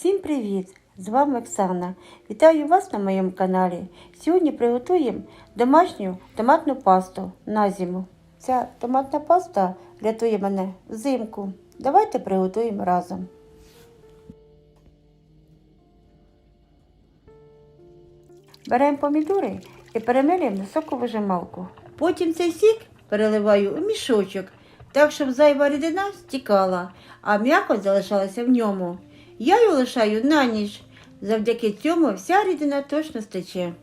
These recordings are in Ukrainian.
Всім привіт! З вами Оксана. Вітаю вас на моєму каналі. Сьогодні приготуємо домашню томатну пасту на зиму. Ця томатна паста рятує мене взимку. Давайте приготуємо разом. Беремо помідори і перемелюємо на соковижималку. Потім цей сік переливаю у мішочок, так щоб зайва рідина стікала, а м'якоть залишалася в ньому. Я його лишаю на ніч. Завдяки цьому вся рідина точно стече.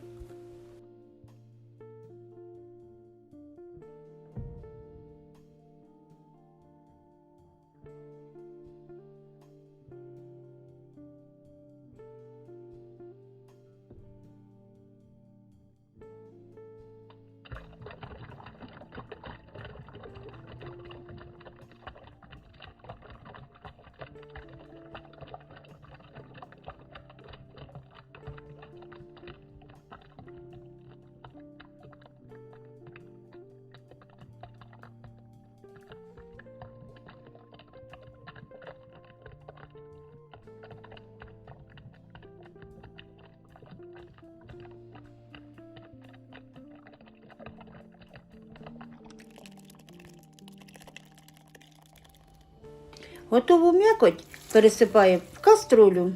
Готову м'якоть пересипаємо в каструлю.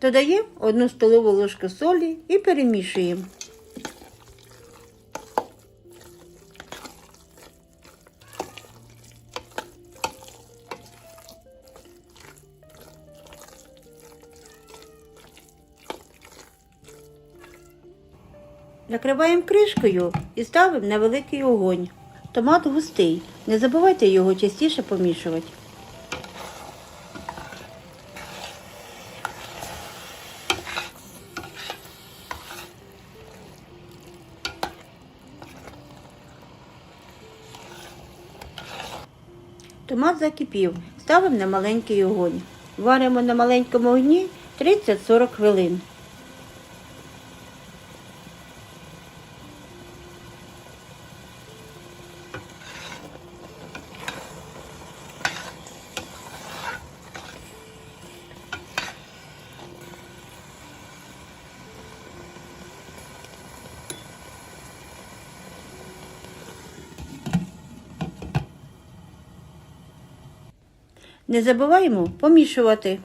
Додаємо одну столову ложку солі і перемішуємо. Накриваємо кришкою і ставимо на великий огонь. Томат густий. Не забувайте його частіше помішувати. Томат закипів. Ставимо на маленький огонь. Варимо на маленькому огні 30-40 хвилин. Не забуваємо помішувати.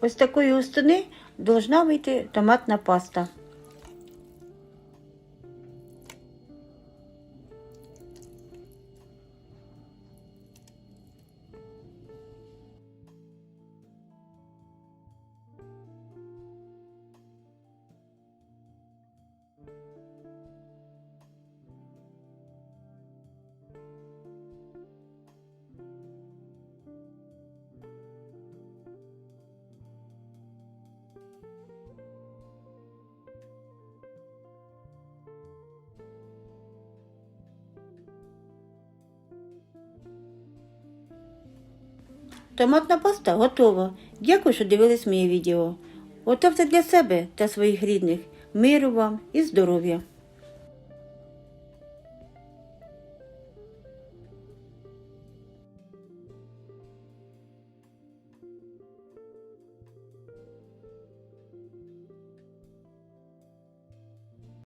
Ось такої устини должна вийти томатна паста. Томатна паста готова. Дякую, що дивились моє відео. Готовте для себе та своїх рідних. Миру вам і здоров'я!